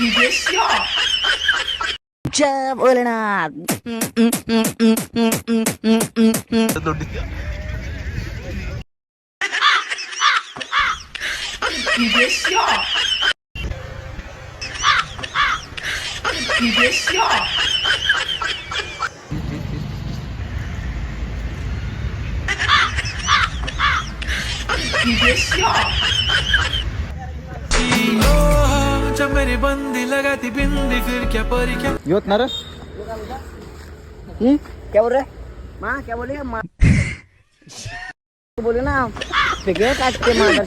你别笑。真为了呢，嗯嗯嗯嗯嗯嗯嗯嗯嗯。这都你。你别笑。你别笑。你别笑。मेरी बंदी लगाती बिंदी फिर क्या परी क्या येत ना रे क्या बोल रहे? माँ क्या बोले? माँ। बोले ना फेंके काट के माँ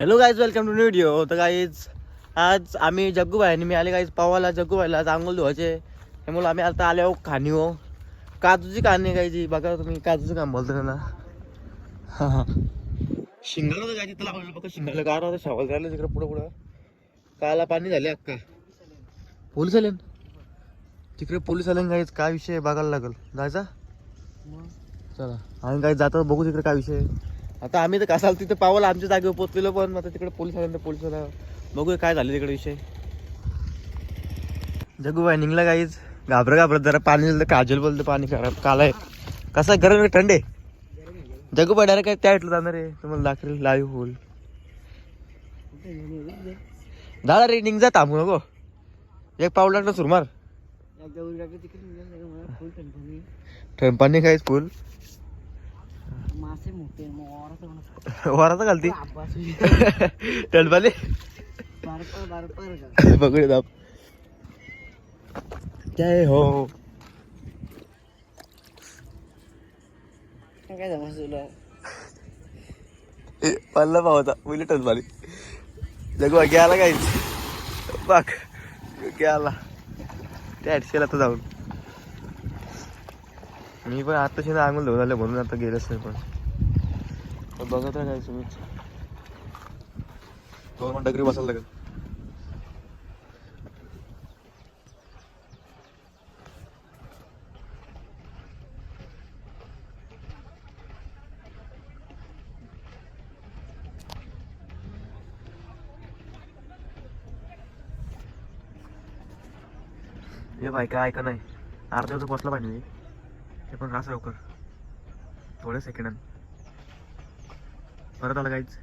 hello guys welcome to video तर गाईज आज आम्ही जग्गूबाई आणि मी आले गाईज पावाला जग्गूबाईला आज आंघोळ धुवायचे. त्यामुळे आम्ही आता आलो खाणी हो काजूची कहाणी गायची बघा तुम्ही काजूचं काम बोलतो ना हा हा शिंगाला होतं गायची तुला बघा फक्त शिंगाला गार होता शावल राहिलं तिकडे पुढं पुढं काला पाणी झाले अक्का पोलीस आले तिकडे पोलीस आले गाईज काय विषय बघायला लागल. जायचा? चला. आणि काय जातो बघू तिकडे काय विषय आता आम्ही तर कसाल तिथे पावला आमच्या जागेवर पोचलेलो पण आता तिकडे पोलीस तर पोलीस आला बघूया काय झालं तिकडे विषय. जगू निघला काहीच घाबरं घाबरत जरा पाणी दिलं तर काजल बोलतं पाणी खराब आहे. कसं आहे, गरम थंड आहे? जगू डायरेक्ट काय त्या इथलं जाणार आहे? तुम्हाला दाखवेल लाईव्ह होईल. दादा रे निघ जा थांबू नको. एक पाऊल लागलं सुरमार ठेंपाने काहीच फुल. मासे मोठे वराचा घालती बारपर पकडे दाब जय हो. काय झालं तुला पल्ला पावता पहिले. मारी जगवा गेला काय? बाक गेला त्या हॅटशेला तर जाऊन. मी पण आताशी ना आंघोळ धुवून आले म्हणून आता गेलंच नाही पण. बघत आहे काय तुम्हीच दोन डगरी तरी बसायला लागेल. हे भाई काय ऐका नाही. अर्ध्या वेळ बसला पाहिजे मी. ते पण रास लवकर. थोड्या सेकंडात परत आलं काहीच.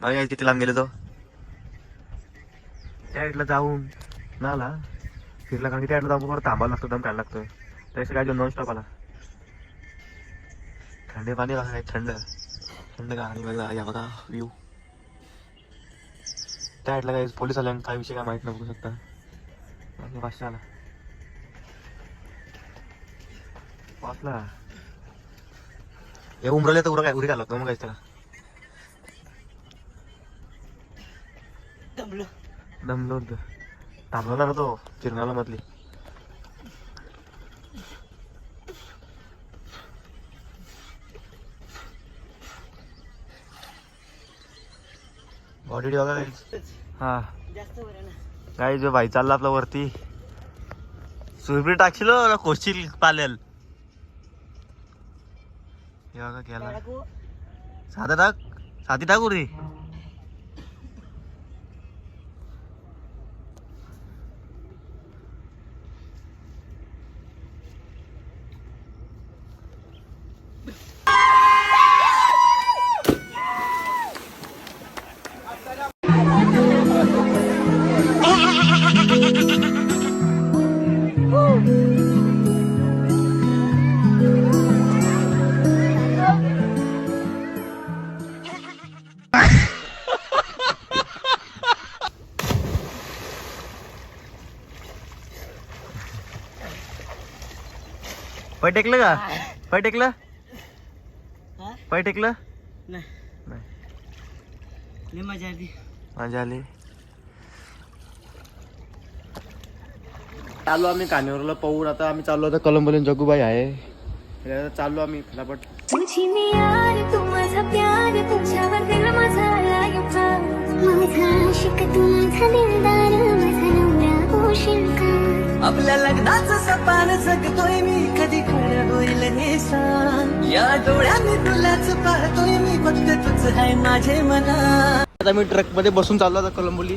भाई आज किती लांब गेले तो. त्या साईडला जाऊन ना आला. फिरला कारण की त्या साईडला जाऊन परत थांबावं लागतं दम काढायला लागतोय. त्याच्या काय नॉन स्टॉप आला. थंड पाणी बघा काय थंड. थंड गाणी बघा या बघा व्ह्यू त्या साईडला काही पोलीस आल्या काय विषय काय माहीत नाही बघू शकता पाचशे आला. वाचला. हे उमरले तर उरा काय उरी घालत मग काय त्याला. दमलं. दमलो होतं. थांबला ना तो चिरणाला मधली. बॉडी बघा. हा. काय जो भाई चालला आपला वरती. सुरबी टाकशील हो कोशील पालेल. हे बघा गेला साधा टाक. साधी टाकू रे. टेकलं का? पाय टेकलं? हा? पाय टेकलं? नाही. मजा आली. मजा आली. चाललो आम्ही कानेवरला पाहून. आता आम्ही चाललो आता कलंबोलीन जगूबाई आहे. आता चाललो आम्ही फटाफट. तुझी मी यार तू माझा प्यार तुझ्यावर दिल माझा माझा आशिक तू माझा दिलदार माझा नवरा होशील का आपल्या लग्नाचं सपान जगतोय मी. कधी खरं होईल हे सांग. या डोळ्याने तुलाच पाहतोय मी. फक्त तुझ आहे माझे मना. आता मी ट्रकमध्ये बसून चाललो आता कोलंबोली.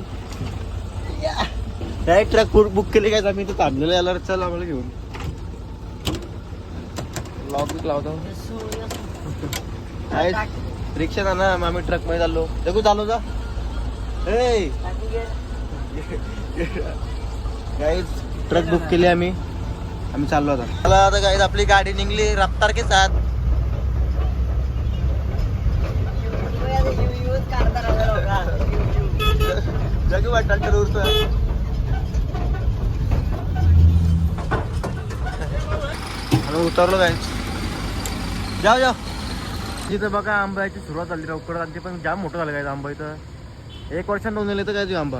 काय ट्रक बुक केले काय? आम्ही तर थांबलेलो याला चल आम्हाला घेऊन. लॉक बिक लावतो. काय? रिक्षा ना ना मग आम्ही ट्रकमध्ये चाललो. जगू चालू जा? ए! गाईज ट्रक बुक केली आम्ही. आम्ही चाललो आता. चला आता गाईज आपली गाडी निघली. रफ्तार के साथ. जगू वाटतं उरतो आम्ही उतरलो काय जाऊ जाऊ तिथं बघा आंब्याची सुरुवात झाली. लवकर आणि ते पण जाम मोठं झालं काय आंबा इथं. एक वर्षात नोंदवलं तर काय ते आंबा?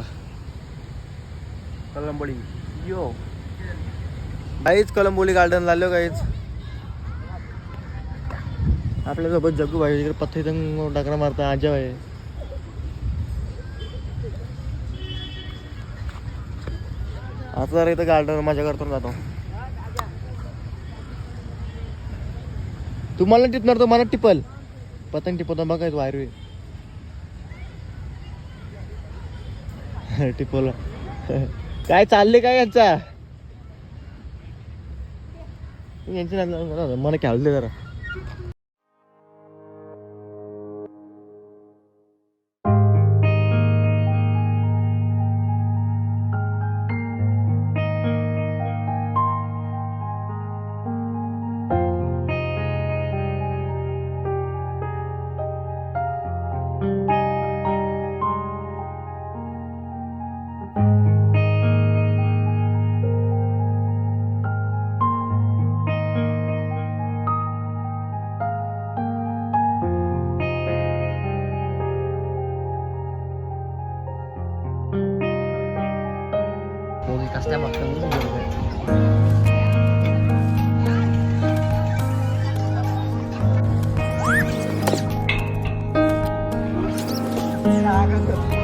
कलंबोली यो. काहीच कलंबोली गार्डन झालो काहीच. आपल्यासोबत जग्गू भाई इकडे पत्थर डाकरा मारता आजा भाई. आता जर इथं गार्डन माझ्या करतो जातो. तुम्हाला टिपणार तो मला टिपल. पतंग टिपवतो बघा वायर टिपवला. काय चालले काय यांचा यांच्या मला खेळले जरा lagang.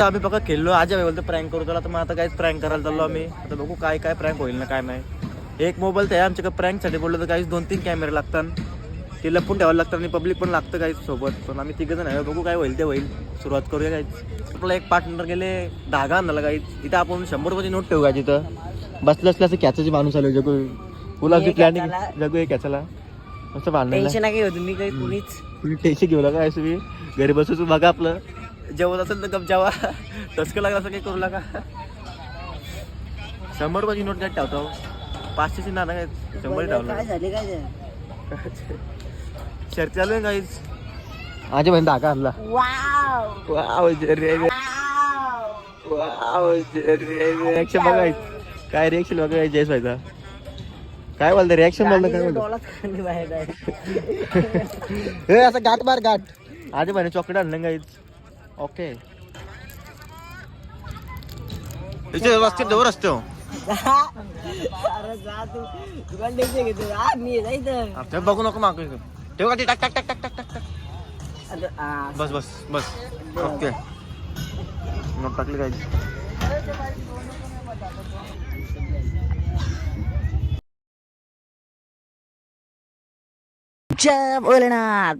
आम्ही बघा खेळलो आज बोलतो प्रँक करू त्याला तर मग आता काहीच प्रँक करायला चाललो आम्ही. आता बघू काय काय प्रँक होईल ना काय नाही. एक मोबाईल तर आहे आमच्याकडे प्रँकसाठी बोललो तर काहीच दोन तीन कॅमेरे लागतात. ते लपून ठेवायला लागतात आणि पब्लिक पण लागतं काही सोबत. पण आम्ही तिघं जण आहे बघू काय होईल ते होईल. सुरुवात करूया काहीच. आपला एक पार्टनर गेले धागा आणला काहीच. इथं आपण शंभर रुपयाची नोट ठेवू का तिथं. बसलं असलं असं कॅचाची माणूस आलो जगू हे प्लॅनिंग? जगू एक कॅचाला. असं बांधलेलं टेन्शन नाही होतं? मी काही कुणीच तुम्ही टेन्शन घेऊ नका असं मी घरी बसून बघा आपलं. जेवत असेल तर गप जेवा. टचकं लागलं असं काही करू नका. शंभर रुपयाची नोट काय ठेवतो. पाचशेची ना काय शंभर ठेवलं. शर्ट चालू आहे काहीच माझ्या बहीण धाका वाव. वाव रिॲक्शन बघायच काय रिॲक्शन बघा जयस व्हायचा काय बोलतं रिॲक्शन बोलतं काय बोलतं. हे असं गाठ मार गाठ. आधी म्हणे चॉकलेट आणलं काहीच ओके. तिथे व्यवस्थित जवळ असतो अरे जा तू. घेतो हा मी जायचं ते बघू नको माग ठेव का ती? टाक टाक टाक टाक टाक टाक टाक. बस बस बस. ओके. नोट टाकली काय? आमच्या वळणात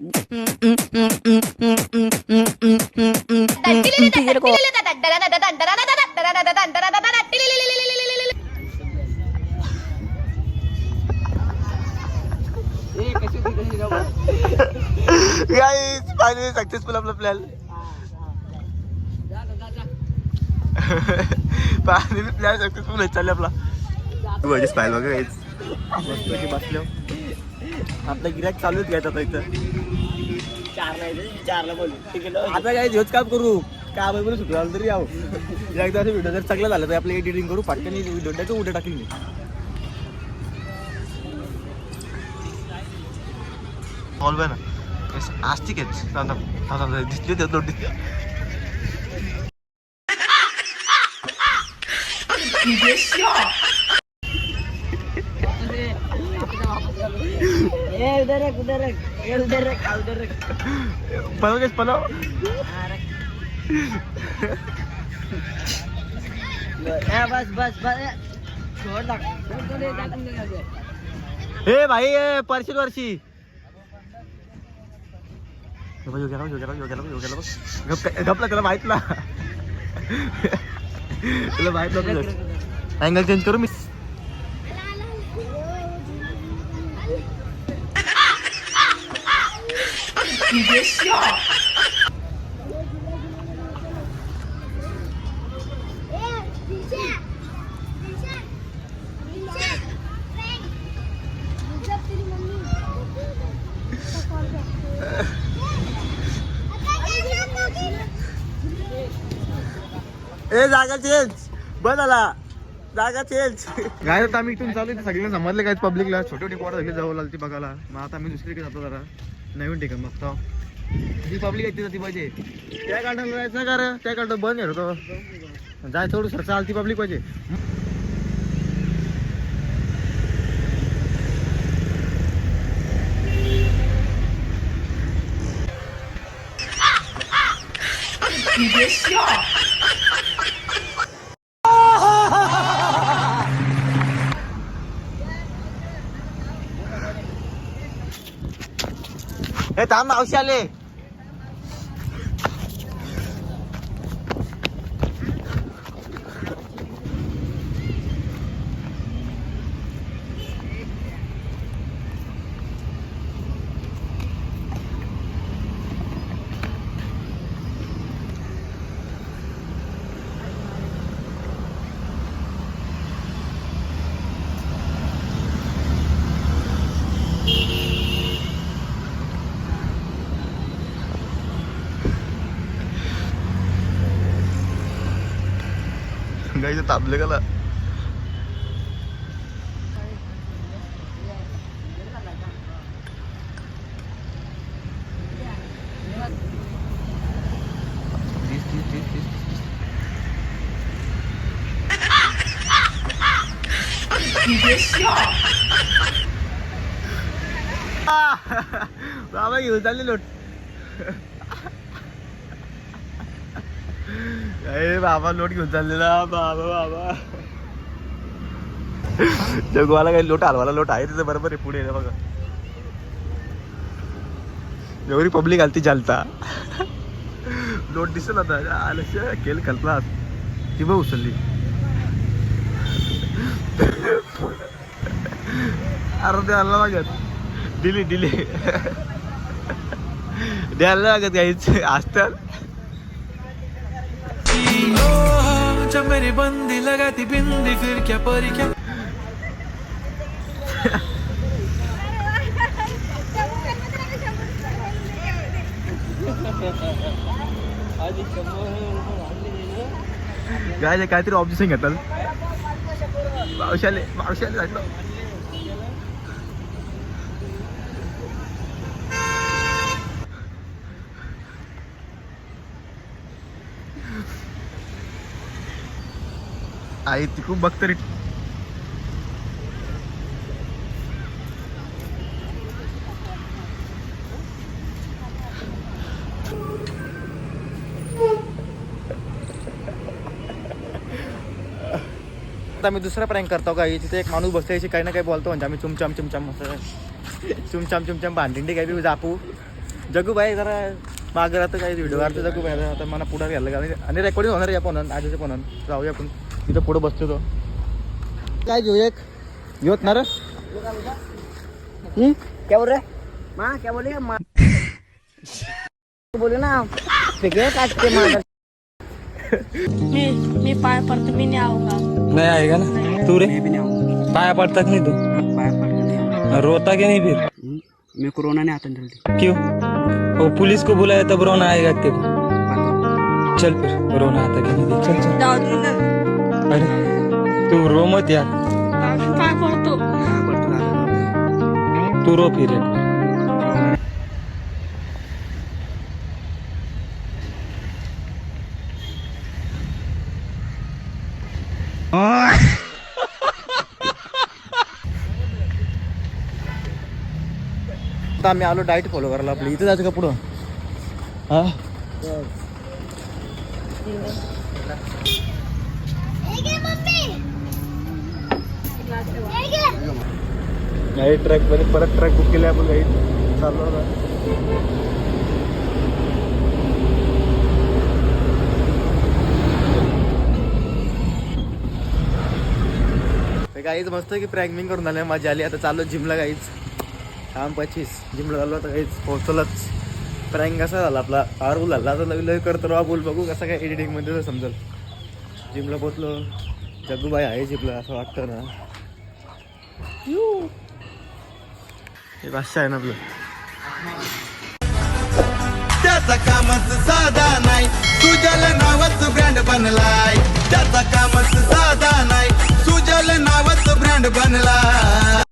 सक्सेसफुल आपलं प्लॅन प्लॅन सक्सेसफुल चालला आपला. बघा आपला गिराक चालूच घ्यायचा आता इथं? चारला बोल. आता काय हेच काम करू? काम आहे. म्हणून सुटलं तरी यावं एकदा व्हिडिओ जर चांगला झाला तर आपलं एडिटिंग करू. पटकन व्हिडिओ टाकू उद्या टाकली मी. बॉल ना आज ठीक आहे दिसली ते दोन ए उधर रख उधर रख ए उधर रख आ, उधर रख. पळव गेस पळव ए बस बस छोड़ ना हे भाई ए, परशी वर्षी. गपला त्याला माहीत ना. तुला माहीत नव्हतं अँगल चेंज करू मी ए जागा चेंज बदला जागा चेंज काय आता आम्ही इथून चालू सगळ्यांना समजले काय पब्लिकला छोटे छोटी पोरं सगळी जाऊ लागते बघायला. मग आता आम्ही दुसरीकडे जातो जरा. नवीन ठिकाण बघतो जी पब्लिक आहे तिथं ती पाहिजे. त्या काढायला जायचं का रे? त्या काढतो बंद आहे तो. जाय थोडं सर चालती पब्लिक पाहिजे. हे थांब मावशी आले गाईचं तापले का बाबा घेऊन चालले लोट अरे बाबा लोट घेऊन चाललेला. बाबा बाबा. जगवाला काही लोट हलवाला लोट आहे तिथं बरोबर आहे पुढे बघा. एवढी पब्लिक आलती चालता लोट दिसत आता आलस केल कल्पना. ती बघ उचलली. अरे ते आला लागत दिली दिली द्यायला लागत काहीच असतात ओ, जब मेरी बंदी लगाती बिंदी फिर क्या परी क्या? काय काहीतरी ऑब्जेक्शन घेतात मावशाले मावशाले सांगतो आई ती खूप बघतरी आता मी दुसरा प्रँक करतो का? तिथे एक माणूस बसतो याची काही ना काही बोलतो. म्हणजे आम्ही चुमचाम चुमचाम असं चुमचाम चुमचाम भांडिंडी काही बी जापू. जगू बाई जरा मागे राहतं काही व्हिडिओ काढतो जगू बाई. आता मला पुढे घ्यायला आणि रेकॉर्डिंग होणार या पण आजच्या पण जाऊया आपण. तिथं पुढं बसतो तो. काय घेऊ एक? घेऊत ना रे हम्म? क्या बोल रहे माँ क्या बोलेगा माँ. बोलू ना काटते माझा मी मी पाय पडतो मी नाही आऊँगा. नहीं आएगा ना? तू रे? पाया पड़ता कि नहीं तू? पाया पड़ता नहीं रोता कि नहीं फिर? मेरे को रोना नहीं आता जल्दी क्यों? वो पुलिस को बुलाया तब रोना आएगा तेरे को. चल फिर रोना आता कि नहीं. चल चल. जाऊ दे ना. अरे तू रो मत यार पड़ता दादा तू रो फिर. आता आम्ही आलो डाएट फॉलो करायला आपली. इथं जायचं का पुढं? हा? नाही ट्रॅकमध्ये परत ट्रॅक बुक केले आपण काही चाललो आता. काहीच मस्त की प्रॅगमिंग करून आले माझी आली आता चाललो जिमला काहीच काम पचीस जिमला चाललो आता काहीच पोहोचलच. प्रँक कसा झाला आपला? आरू झाला. आता लवी लगे करतो राव बोल बघू कसं काय एडिटिंगमध्ये तर समजेल जिमला पोचलो जग्गूबाई आहे जिमला असं वाटतं ना. हे भाषा आहे ना आपलं. त्याचा कामच साधा नाही सुजल नावच ब्रँड बनलाय. त्याचा कामच साधा नाही सुजल नावच ब्रँड बनलाय.